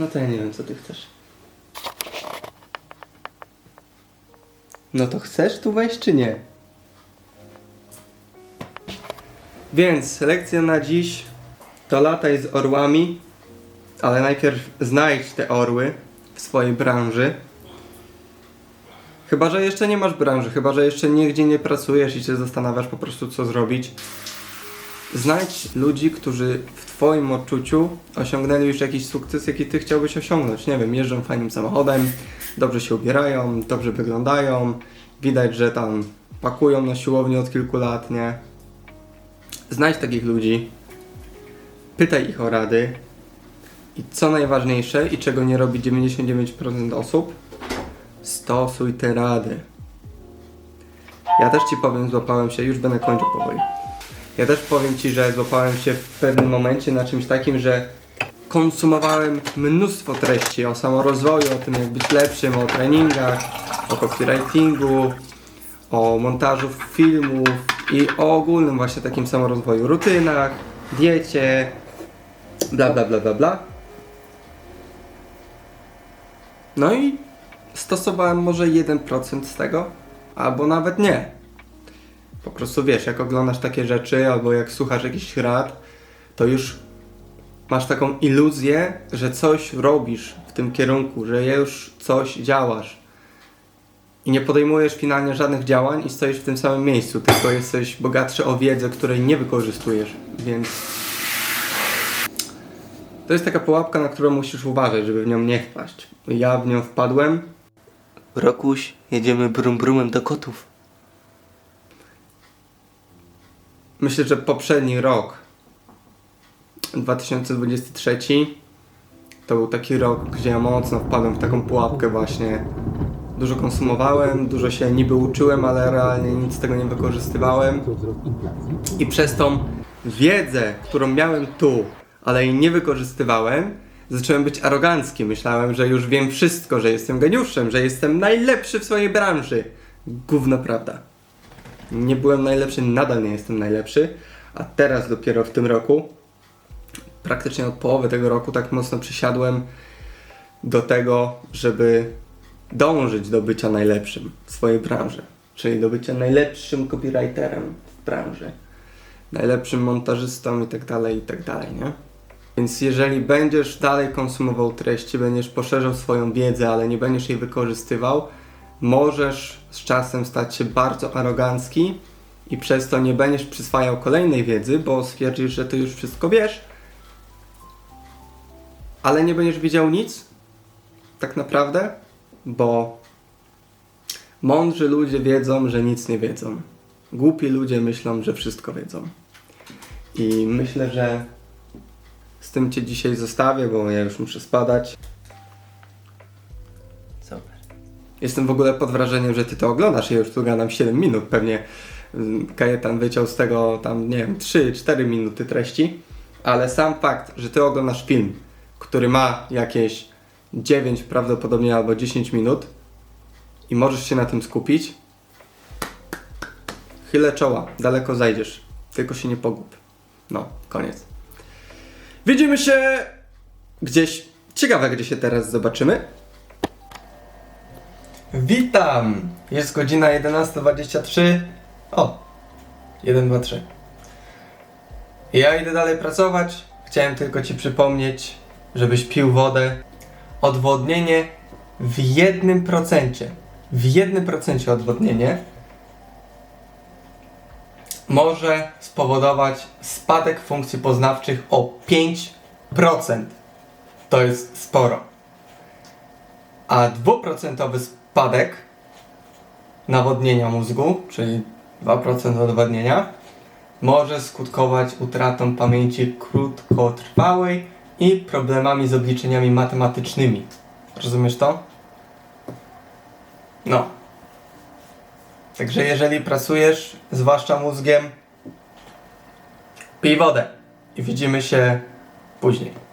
No to ja nie wiem, co ty chcesz. No to chcesz tu wejść, czy nie? Więc lekcja na dziś to lataj z orłami, ale najpierw znajdź te orły w swojej branży. Chyba, że jeszcze nie masz branży, chyba, że jeszcze nigdzie nie pracujesz i się zastanawiasz po prostu, co zrobić. Znajdź ludzi, którzy w Twoim odczuciu osiągnęli już jakiś sukces, jaki Ty chciałbyś osiągnąć. Nie wiem, jeżdżą fajnym samochodem, dobrze się ubierają, dobrze wyglądają, widać, że tam pakują na siłowni od kilku lat, nie? Znajdź takich ludzi, pytaj ich o rady i co najważniejsze i czego nie robi 99% osób, stosuj te rady. Ja też Ci powiem, złapałem się, już będę kończył powoli. Ja też powiem Ci, że złapałem się w pewnym momencie na czymś takim, że konsumowałem mnóstwo treści o samorozwoju, o tym jak być lepszym, o treningach, o copywritingu, o montażu filmów i o ogólnym właśnie takim samorozwoju, rutynach, diecie, bla bla bla bla bla. No i stosowałem może 1% z tego, albo nawet nie. Po prostu wiesz, jak oglądasz takie rzeczy, albo jak słuchasz jakichś rad, to już masz taką iluzję, że coś robisz w tym kierunku, że już coś działasz. I nie podejmujesz finalnie żadnych działań i stoisz w tym samym miejscu, tylko jesteś bogatszy o wiedzę, której nie wykorzystujesz, więc to jest taka pułapka, na którą musisz uważać, żeby w nią nie wpaść. Ja w nią wpadłem. Rokuś, jedziemy brum brumem do kotów. Myślę, że poprzedni rok, 2023, to był taki rok, gdzie ja mocno wpadłem w taką pułapkę właśnie. Dużo konsumowałem, dużo się niby uczyłem, ale realnie nic z tego nie wykorzystywałem. I przez tą wiedzę, którą miałem tu, ale jej nie wykorzystywałem, zacząłem być arogancki. Myślałem, że już wiem wszystko, że jestem geniuszem, że jestem najlepszy w swojej branży. Gówno prawda. Nie byłem najlepszy, nadal nie jestem najlepszy, a teraz dopiero w tym roku, praktycznie od połowy tego roku, tak mocno przysiadłem do tego, żeby dążyć do bycia najlepszym w swojej branży, czyli do bycia najlepszym copywriterem w branży, najlepszym montażystą i tak dalej, i tak nie? Więc jeżeli będziesz dalej konsumował treści, będziesz poszerzał swoją wiedzę, ale nie będziesz jej wykorzystywał, możesz z czasem stać się bardzo arogancki i przez to nie będziesz przyswajał kolejnej wiedzy, bo stwierdzisz, że ty już wszystko wiesz, ale nie będziesz wiedział nic, tak naprawdę, bo mądrzy ludzie wiedzą, że nic nie wiedzą. Głupi ludzie myślą, że wszystko wiedzą. I myślę, że z tym Cię dzisiaj zostawię, bo ja już muszę spadać. Jestem w ogóle pod wrażeniem, że Ty to oglądasz. Ja już tu gadam 7 minut. Pewnie mm, Kajetan wyciął z tego tam, nie wiem, 3-4 minuty treści. Ale sam fakt, że Ty oglądasz film, który ma jakieś 9 prawdopodobnie albo 10 minut i możesz się na tym skupić, chylę czoła, daleko zajdziesz. Tylko się nie pogub. No, koniec. Widzimy się gdzieś. Ciekawe, gdzie się teraz zobaczymy. Witam! Jest godzina 11.23. O! 1, 2, 3. Ja idę dalej pracować. Chciałem tylko Ci przypomnieć, żebyś pił wodę. Odwodnienie w jednym procencie. W jednym procencie odwodnienie może spowodować spadek funkcji poznawczych o 5%. To jest sporo. A dwuprocentowy spadek nawodnienia mózgu, czyli 2% odwodnienia, może skutkować utratą pamięci krótkotrwałej i problemami z obliczeniami matematycznymi. Rozumiesz to? No. Także jeżeli pracujesz, zwłaszcza mózgiem, pij wodę i widzimy się później.